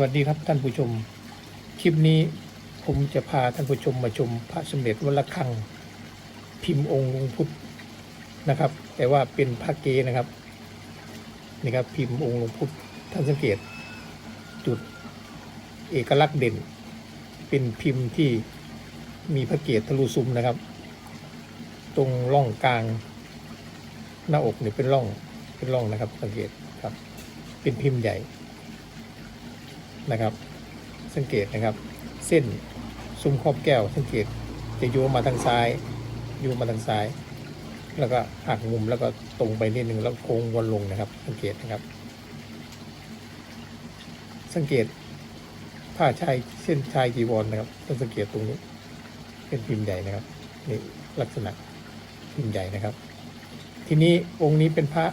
วัสดีครับท่านผู้ชม คลิปนี้ผมจะพาท่านผู้ชมมาชมพระสมเด็จวัดระฆัง พิมพ์องค์หลวงพุทธนะครับ แต่ว่าเป็นพระเกนะครับนี่ครับพิมพ์องค์หลวงพุทธท่านสังเกตจุดเอกลักษณ์เด่น เป็นพิมพ์ที่มีพระเกศทะลุซุ้มนะครับ ตรงร่องกลาง หน้าอกเนี่ยเป็นร่องเป็นร่องนะครับสังเกตครับ เป็นพิมพ์ใหญ่ นะครับ สังเกตนะครับ เส้นซุ้มครอบแก้ว สังเกตจะโยงมาทางซ้ายโยงมาทางซ้าย แล้วก็หักมุมแล้วก็ตรงไปนิดนึงแล้วโค้งวนลงนะครับ สังเกตนะครับ สังเกตผ้าชายเส้นชายจีวรนะครับต้องสังเกตตรงนี้เป็นพิมพ์ใหญ่นะครับนี่ลักษณะพิมพ์ใหญ่นะครับ ทีนี้องค์นี้เป็นพระ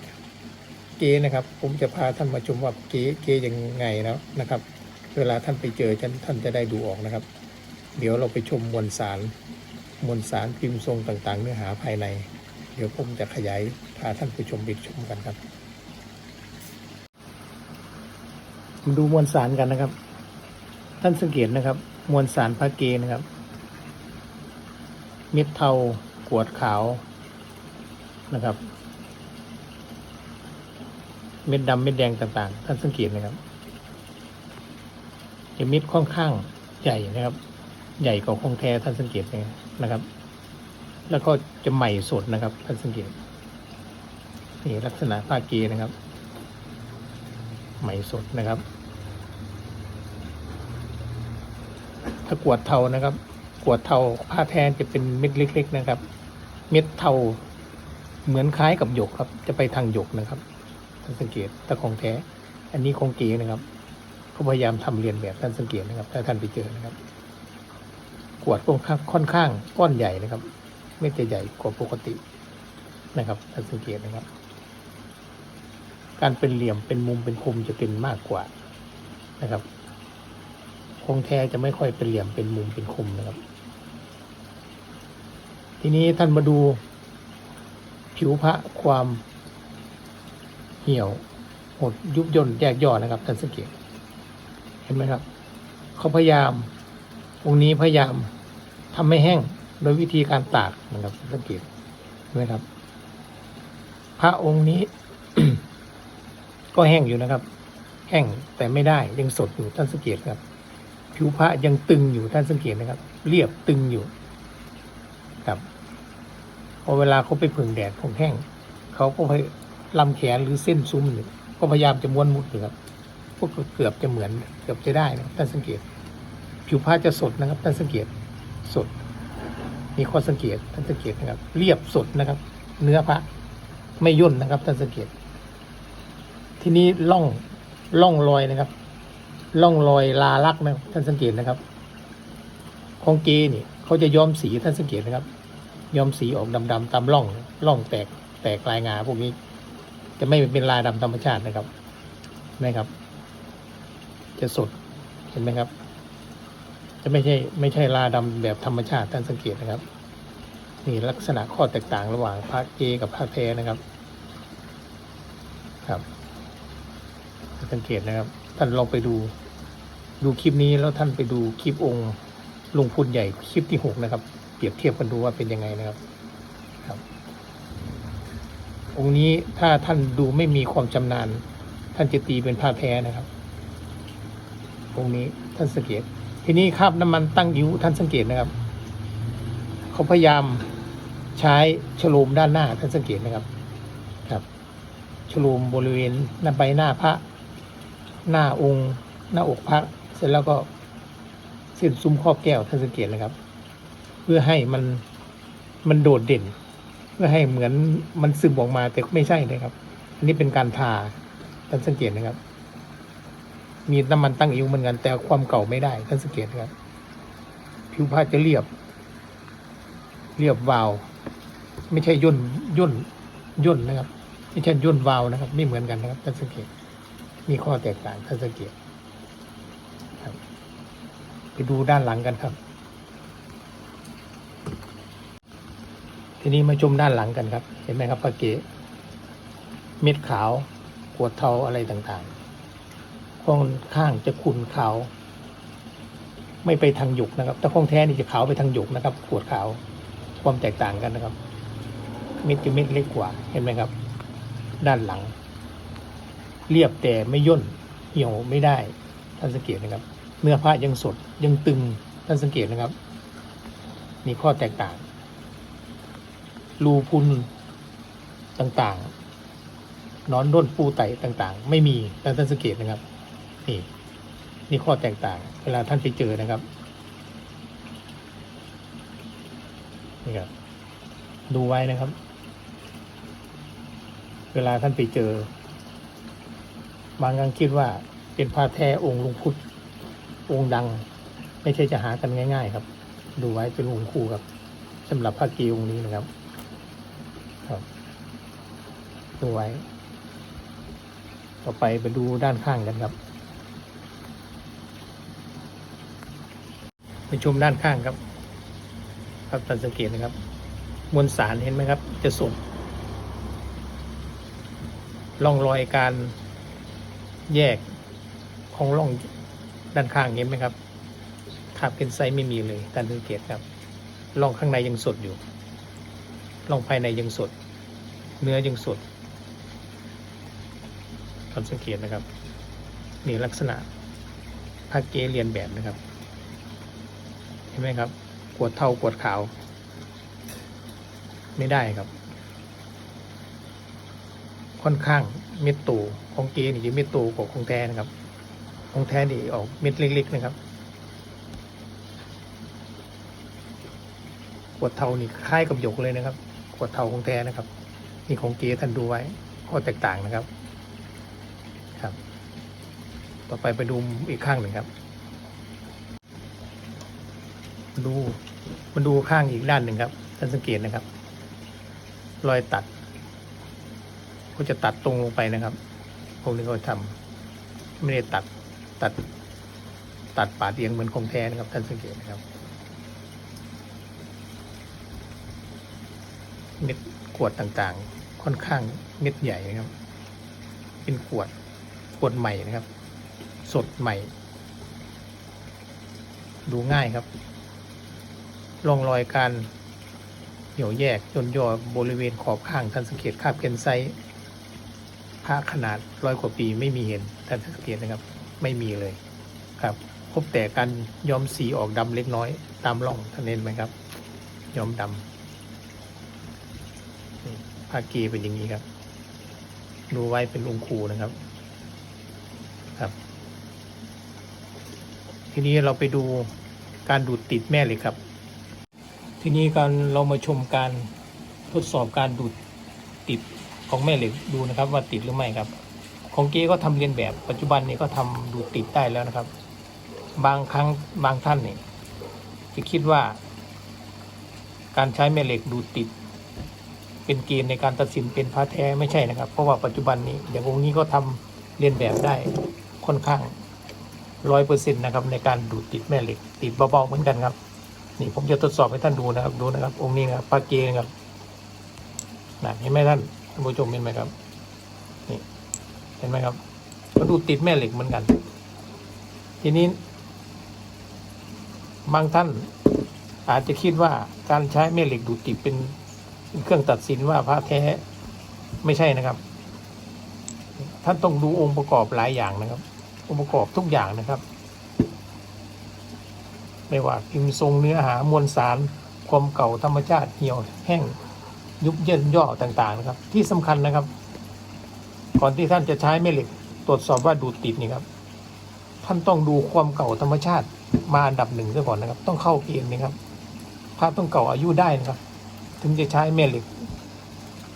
เกนะครับ ผมจะพาท่านมาชมว่าเกเกยังไงแล้วนะครับ เวลาท่านไปเจอท่านจะได้ดูออกนะครับ เดี๋ยวเราไปชมมวลสารมวลสารพิมพ์ทรงต่างๆ เนื้อหาภายใน เดี๋ยวผมจะขยายพาท่านผู้ชมไปชมกันครับมาดูมวลสารกันนะครับ ท่านสังเกตนะครับ มวลสารพระเกนะครับ เม็ดเทากวดขาวนะครับ เม็ดดำเม็ดแดงต่างๆ ท่านสังเกตนะครับ จะเม็ดค่อนข้างใหญ่นะครับ ใหญ่กว่าของแท้ท่านสังเกตไหมนะครับ แล้วก็จะใหม่สดนะครับ ท่านสังเกตนี่ลักษณะผ้าเกนะครับ ใหม่สดนะครับถ้ากวดเทานะครับ กวดเทาผ้าแทนจะเป็นเม็ดเล็ก ๆ นะครับ เม็ดเทาเหมือนคล้ายกับหยกครับ จะไปทางหยกนะครับท่านสังเกตถ้าของแท้ อันนี้ของเกนะครับ เขาพยายามทำเรียนแบบท่านสังเกตนะครับ ถ้าท่านไปเจอนะครับกวดค่อนข้างค่อนข้างก้อนใหญ่นะครับ ไม่จะใหญ่กว่าปกตินะครับท่านสังเกตนะครับ การเป็นเหลี่ยมเป็นมุมเป็นคมจะเป็นมากกว่านะครับคงแท้จะไม่ค่อยเป็นเหลี่ยมเป็นมุมเป็นคมนะครับ ทีนี้ท่านมาดู ผิวพระความเหี่ยวหดยุบย่นแยกย่อนะครับท่านสังเกต ห็นไหมครับเขาพยายามองค์นี้พยายามทำให้แห้งโดยวิธีการตากนะครับสังเกตเห็นไหมครับ พระองค์นี้ ก็แห้งอยู่นะครับ แห้งแต่ไม่ได้ยังสดอยู่ท่านสังเกตครับ ผิวพระยังตึงอยู่ท่านสังเกตนะครับ เรียบตึงอยู่ครับพอเวลาเขาไปผึ่งแดดผงแห้งเขาก็พยลำแขนหรือเส้นซุ้มเนี่ก็พยายามจะม้วนมุดอยู่ครับ กเกือบจะเหมือนเกือบจะได้นะท่านสังเกต ผิวผ้าจะสดนะครับท่านสังเกตสด มีข้อสังเกตท่านสังเกตนะครับ เรียบสดนะครับ เนื้อพระไม่ย่นนะครับท่านสังเกต ทีนี้ล่องล่องรอยนะครับล่องรอยลาลักนะท่านสังเกตนะครับ ของเกนี่เขาจะย้อมสีท่านสังเกตนะครับ ย้อมสีออกดำๆตามร่องร่องแตกแตกลายงาพวกนี้ จะไม่เป็นลายดำธรรมชาตินะครับนะครับ จะสดเห็นไหมครับ จะไม่ใช่ไม่ใช่ลาดำแบบธรรมชาติท่านสังเกตนะครับ นี่ลักษณะข้อแตกต่างระหว่างพระเกกับพระแท้นะครับ ครับสังเกตนะครับ ท่านลองไปดู ดูคลิปนี้แล้วท่านไปดูคลิปองค์ลุงพุนใหญ่คลิปที่หกนะครับ เปรียบเทียบกันดูว่าเป็นยังไงนะครับครับ องค์นี้ถ้าท่านดูไม่มีความชำนาญ ท่านจะตีเป็นผ้าแท้นะครับ องค์นี้ท่านสังเกต ทีนี้คราบน้ำมันตั้งยิ้วท่านสังเกตนะครับ เขาพยายามใช้ฉโลมด้านหน้าท่านสังเกตนะครับครับฉโลมบริเวณหน้าใบหน้าพระ หน้าองค์ หน้าอกพระ เสร็จแล้วก็เส้นซุ้มครอบแก้วท่านสังเกตนะครับ เพื่อให้มันมันโดดเด่น เพื่อให้เหมือนมันซึมออกมาแต่ไม่ใช่นะครับ อันนี้เป็นการทาท่านสังเกตนะครับ มีน้ำมันตั้งอิ้วเหมือนกัน แต่ความเก่าไม่ได้ท่านสังเกตครับ ผิวผ้าจะเรียบ เรียบวาว ไม่ใช่ย่นย่นย่นนะครับ ไม่ใช่ย่นวาวนะครับ ไม่เหมือนกันนะครับท่านสังเกต มีข้อแตกต่างท่านสังเกตครับ ไปดูด้านหลังกันครับ ทีนี้มาชมด้านหลังกันครับ เห็นไหมครับพระเกศเม็ดขาวขวดเทาอะไรต่างๆ ค่อนข้างจะขุ่นขาว ไม่ไปทางหยกนะครับ แต่ของแท้นี่จะขาวไปทางหยกนะครับ ขวดขาว ความแตกต่างกันนะครับ เม็ดจะเม็ดเล็กกว่า เห็นไหมครับ ด้านหลัง เรียบแต่ไม่ย่นเหี่ยวไม่ได้ ท่านสังเกตนะครับ เนื้อผ้ายังสดยังตึง ท่านสังเกตนะครับ มีข้อแตกต่าง รูพุนต่างๆนอนด้นปูไตต่างๆ ไม่มีท่านสังเกตนะครับ นี่นี่ข้อแตกต่าง เวลาท่านไปเจอนะครับนี่ครับดูไว้นะครับ เวลาท่านไปเจอ บางครั้งคิดว่าเป็นผ้าแท้องค์ลวงพุทธองค์ดัง ไม่ใช่จะหากันง่าย ๆ ครับ ดูไว้เป็นองค์คู่ครับสำหรับผ้ากีองค์นี้นะครับ ครับดูไว้ ต่อไปไปดูด้านข้างกันครับ ไปชมด้านข้างครับ ครับท่านสังเกตนะครับ มวลสารเห็นไหมครับ จะสดร่องรอยการแยกของร่องด้านข้างเห็นไหมครับคาบเป็นไซส์ไม่มีเลยท่านสังเกตครับร่องข้างในยังสดอยู่ร่องภายในยังสด เนื้อยังสดท่านสังเกตนะครับนี่ลักษณะผ้าเกเรียนแบบนะครับ เห็นไหมครับกวดเทากวดขาว ไม่ได้ครับ ค่อนข้างเม็ดโตของเกนี่จะเม็ดตกว่าของแท้นะครับ ของแท้นี่ออกเม็ดเล็กๆนะครับกวดเทานี่คล้ายกับหยกเลยนะครับกวดเทาของแท้นะครับนี่ของเกท่านดูไว้ข้อแตกต่างนะครับ ครับ ต่อไปไปดูอีกข้างหนึ่งครับ ดูมาดูข้างอีกด้านหนึ่งครับท่านสังเกตนะครับ รอยตัดเขาจะตัดตรงลงไปนะครับพวกนี้เขาทำไม่ได้ตัดตัด ตัดปาดเอียงเหมือนของแท้นะครับ ท่านสังเกตนะครับเม็ดขวดต่างๆ ค่อนข้างเม็ดใหญ่นะครับ เป็นขวดขวดใหม่นะครับ สดใหม่ ดูง่ายครับ ร่องรอยการเหี่ยวแยกย่นย่อบริเวณขอบข้างท่านสังเกตคาบเกนไซส์ผ้าขนาดร้อยกว่าปีไม่มีเห็นท่านสังเกตนะครับไม่มีเลยครับ พบแต่การย้อมสีออกดำเล็กน้อย ตามร่องท่านเห็นไหมครับย้อมดำนี่ผ้าเกเป็นอย่างนี้ครับ ดูไว้เป็นองค์ครูนะครับครับ ทีนี้เราไปดูการดูดติดแม่เหล็กครับ ทีนี้การเรามาชมการทดสอบการดูดติดของแม่เหล็กดูนะครับ ว่าติดหรือไม่ครับ ของเก๊ก็ทำเรียนแบบปัจจุบันนี้ก็ทำดูดติดได้แล้วนะครับ บางครั้งบางท่านเนี่ยจะคิดว่า การใช้แม่เหล็กดูดติด เป็นเกณฑ์ในการตัดสินเป็นพระแท้ไม่ใช่นะครับ เพราะว่าปัจจุบันนี้อย่างองค์นี้ก็ทำเรียนแบบได้ค่อนข้างร้อยเปอร์เซ็นต์นะครับในการดูดติดแม่เหล็กติดเบาๆเหมือนกันครับ นี่ผมจะทดสอบให้ท่านดูนะครับ ดูนะครับ องค์นี้นะครับปาเกนครับนะเห็นไหมท่านท่านผู้ชมเห็นไหมครับ นี่ เห็นไหมครับก็ดูติดแม่เหล็กเหมือนกัน ทีนี้ บางท่านอาจจะคิดว่าการใช้แม่เหล็กดูดติดเป็นเครื่องตัดสินว่าพระแท้ไม่ใช่นะครับ ท่านต้องดูองค์ประกอบหลายอย่างนะครับ องค์ประกอบทุกอย่างนะครับ ไม่ว่าพิมพ์ทรงเนื้อหามวลสาร ความเก่าธรรมชาติเหี่ยวแห้งยุบเยินย่อต่างๆนะครับ ที่สำคัญนะครับ ก่อนที่ท่านจะใช้แม่เหล็ก ตรวจสอบว่าดูดติดนี่ครับ ท่านต้องดูความเก่าธรรมชาติมาอันดับหนึ่งซะก่อนนะครับ ต้องเข้าเกณฑ์นะครับพระต้องเก่าอายุได้นะครับ ถึงจะใช้แม่เหล็ก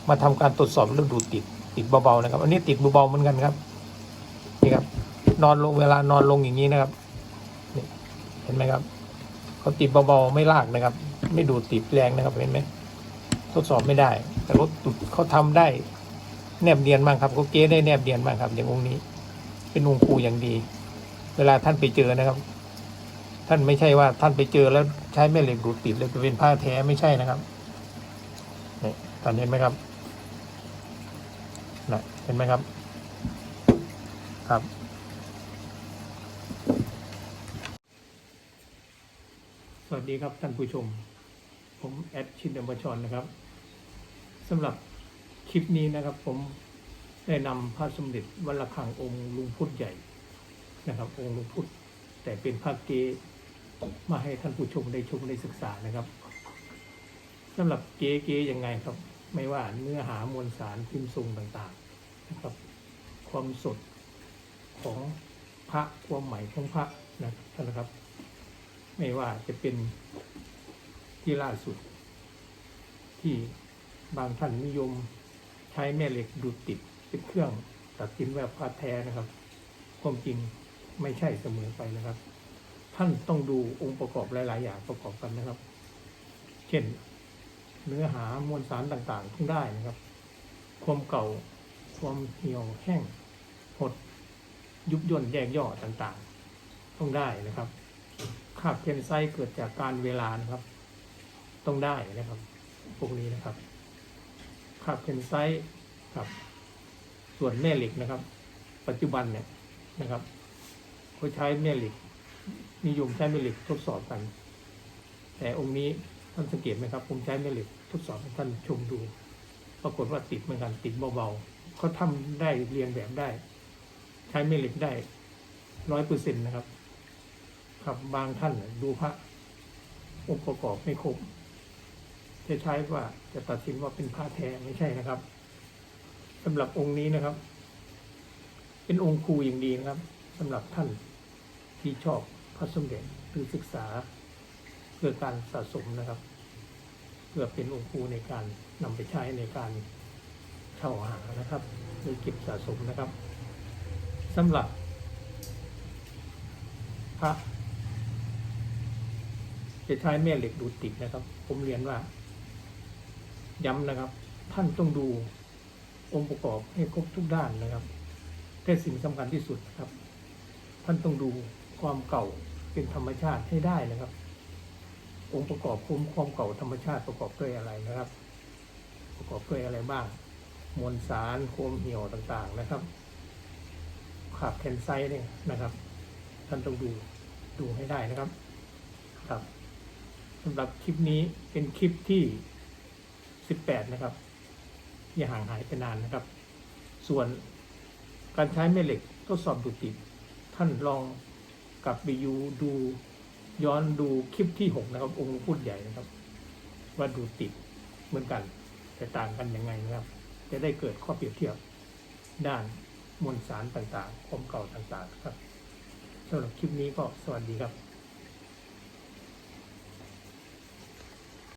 มาทำการตรวจสอบแล้วดูดติดติดเบาๆนะครับ อันนี้ติดเบาๆเหมือนกันครับนี่ครับ นอนลงเวลานอนลงอย่างนี้นะครับเห็นไหมครับ เขาติดเบาๆไม่ลากนะครับ ไม่ดูดติดแรงนะครับเห็นไหมทดสอบไม่ได้ แต่รถตุดเขาทำได้ แนบเนียนมากครับเขาเก๊ได้แนบเนียนมากครับ อย่างองค์นี้ เป็นองค์ครูอย่างดี เวลาท่านไปเจอนะครับ ท่านไม่ใช่ว่าท่านไปเจอแล้วใช้แม่เหล็กดูดติดเลยจะเป็นผ้าแท้ไม่ใช่นะครับนี่ตอนเห็นไหมครับนะเห็นไหมครับ ครับ สดีครับท่านผู้ชม ผมแอดชินเดมบชรนะครับสำหรับคลิปนี้นะครับผมได้นำพระสมเด็จวัดระฆังองค์ลุงพุทธใหญ่นะครับ องค์ลุงพุทธแต่เป็นพระเกมาให้ท่านผู้ชมได้ชมได้ศึกษานะครับสำหรับเก๋เก๋ยังไงครับ ไม่ว่าเนื้อหามวลสารพิมพ์ทรงต่างๆนะครับ ความสดของพระความใหม่ของพระนะครับ ไม่ว่าจะเป็นที่ล่าสุด ที่บางท่านนิยมใช้แม่เหล็กดูดติดเป็นเครื่องตัดสินว่าพระแท้นะครับความจริงไม่ใช่เสมอไปนะครับ ท่านต้องดูองค์ประกอบหลาย ๆ อย่างประกอบกันนะครับ เช่น เนื้อหามวลสารต่างๆต้องได้นะครับ ความเก่าความเหี่ยวแห้งหดยุบย่นแยกย่อต่างๆ ต้องได้นะครับ คราบเทนไซต์เกิดจากการเวลานะครับ ต้องได้นะครับพวกนี้นะครับคราบเทนไซต์ครับ ส่วนแม่เหล็กนะครับ ปัจจุบันเนี่ยนะครับเขาใช้แม่เหล็ก นิยมใช้แม่เหล็กทดสอบกัน แต่องค์นี้ท่านสังเกตไหมครับ ผมใช้แม่เหล็กทดสอบให้ท่านชมดู ปรากฏว่าติดเหมือนกันติดเบาๆเขาทำได้เรียนแบบได้ ใช้แม่เหล็กได้ร้อยเปอร์เซ็นต์นะครับ ครับบางท่านดูพระองค์ประกอบไม่ครบจะใช้ว่าจะตัดสินว่าเป็นพระแท้ไม่ใช่นะครับสำหรับองค์นี้นะครับ เป็นองค์ครูอย่างดีนะครับสำหรับท่านที่ชอบพระสมเด็จหรือศึกษาเพื่อการสะสมนะครับ เพื่อเป็นองค์ครูในการนำไปใช้ในการเช่าหานะครับหรือเก็บสะสมนะครับสำหรับพระ จะใช้แม่เหล็กดูดติดนะครับ ผมเรียนว่า ย้ำนะครับ ท่านต้องดูองค์ประกอบให้ครบทุกด้านนะครับแต่สิ่งสำคัญที่สุดนะครับ ท่านต้องดูความเก่าเป็นธรรมชาติให้ได้นะครับ องค์ประกอบคุ้มความเก่าธรรมชาติประกอบด้วยอะไรนะครับ ประกอบด้วยอะไรบ้าง มวลสารโคมเหี่ยวต่างๆนะครับขาบแคนไซต์เนี่ยนะครับ ท่านต้องดูดูให้ได้นะครับครับ สำหรับคลิปนี้เป็นคลิปที่ 18 นะครับ อย่าห่างหายไปนานนะครับ ส่วนการใช้แม่เหล็กทดสอบดูติด ท่านลองกลับไปยูดูย้อนดูคลิปที่ 6 นะครับ องค์พูดใหญ่นะครับ ว่าดูติดเหมือนกัน แต่ต่างกันยังไงนะครับ จะได้เกิดข้อเปรียบเทียบด้านมวลสารต่างๆความเก่าต่างๆครับสำหรับคลิปนี้ก็สวัสดีครับ